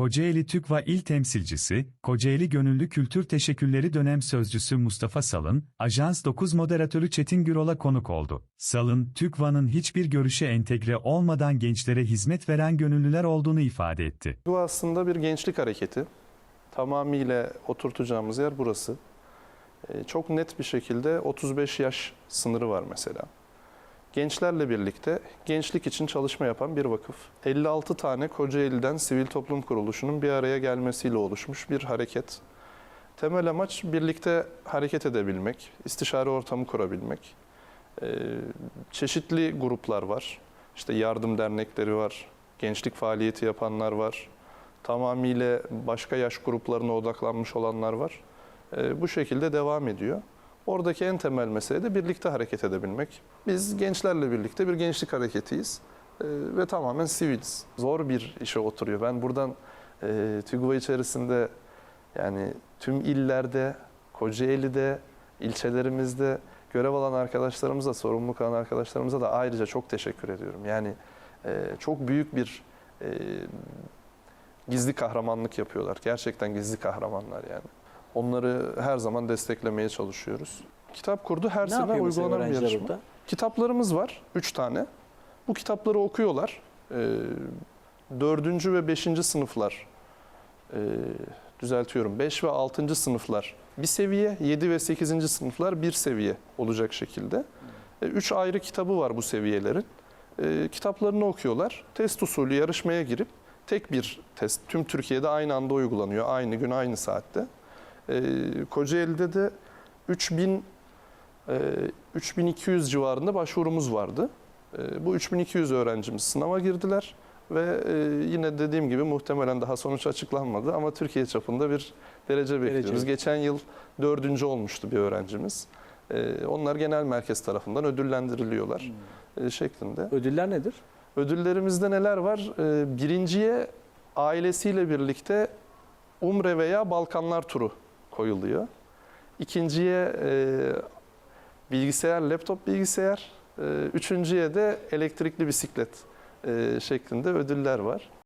Kocaeli TÜKVA İl Temsilcisi, Kocaeli Gönüllü Kültür Teşekkürleri Dönem Sözcüsü Mustafa Salın, Ajans 9 Moderatörü Çetin Gürol'a konuk oldu. Salın, TÜKVA'nın hiçbir görüşe entegre olmadan gençlere hizmet veren gönüllüler olduğunu ifade etti. Bu aslında bir gençlik hareketi. Tamamıyla oturtacağımız yer burası. Ee, Çok net bir şekilde 35 yaş sınırı var mesela. Gençlerle birlikte gençlik için çalışma yapan bir vakıf. 56 tane Kocaeli'den sivil toplum kuruluşunun bir araya gelmesiyle oluşmuş bir hareket. Temel amaç birlikte hareket edebilmek, istişare ortamı kurabilmek. Ee, Çeşitli gruplar var. İşte yardım dernekleri var, gençlik faaliyeti yapanlar var, tamamıyla başka yaş gruplarına odaklanmış olanlar var. Ee, bu şekilde devam ediyor. Oradaki en temel mesele de birlikte hareket edebilmek. Biz gençlerle birlikte bir gençlik hareketiyiz Ee, ve tamamen siviliz. Zor bir işe oturuyor. Ben buradan e, TÜGVA içerisinde yani tüm illerde, Kocaeli'de, ilçelerimizde görev alan arkadaşlarımıza, sorumluluk alan arkadaşlarımıza da ayrıca çok teşekkür ediyorum. Yani e, çok büyük bir e, gizli kahramanlık yapıyorlar. Gerçekten gizli kahramanlar yani. Onları her zaman desteklemeye çalışıyoruz. Kitap kurdu her Ne sene uygulanan bir yarışma. burada? Kitaplarımız var, üç tane. Bu kitapları okuyorlar. Ee, dördüncü ve beşinci sınıflar, e, düzeltiyorum, beş ve altıncı sınıflar bir seviye, yedi ve sekizinci sınıflar bir seviye olacak şekilde. E, üç ayrı kitabı var bu seviyelerin. E, kitaplarını okuyorlar. Test usulü yarışmaya girip tek bir test tüm Türkiye'de aynı anda uygulanıyor. Aynı gün, aynı saatte. E, Kocaeli'de de 3000 e, 3200 civarında başvurumuz vardı. E, Bu 3200 öğrencimiz sınava girdiler ve e, yine dediğim gibi muhtemelen daha sonuç açıklanmadı ama Türkiye çapında bir derece bekliyoruz. Geçen yıl dördüncü olmuştu bir öğrencimiz. E, Onlar genel merkez tarafından ödüllendiriliyorlar e, şeklinde. Ödüller nedir? Ödüllerimizde neler var? E, Birinciye ailesiyle birlikte Umre veya Balkanlar turu koyuluyor. İkinciye e, bilgisayar, laptop bilgisayar. E, Üçüncüye de elektrikli bisiklet e, şeklinde ödüller var.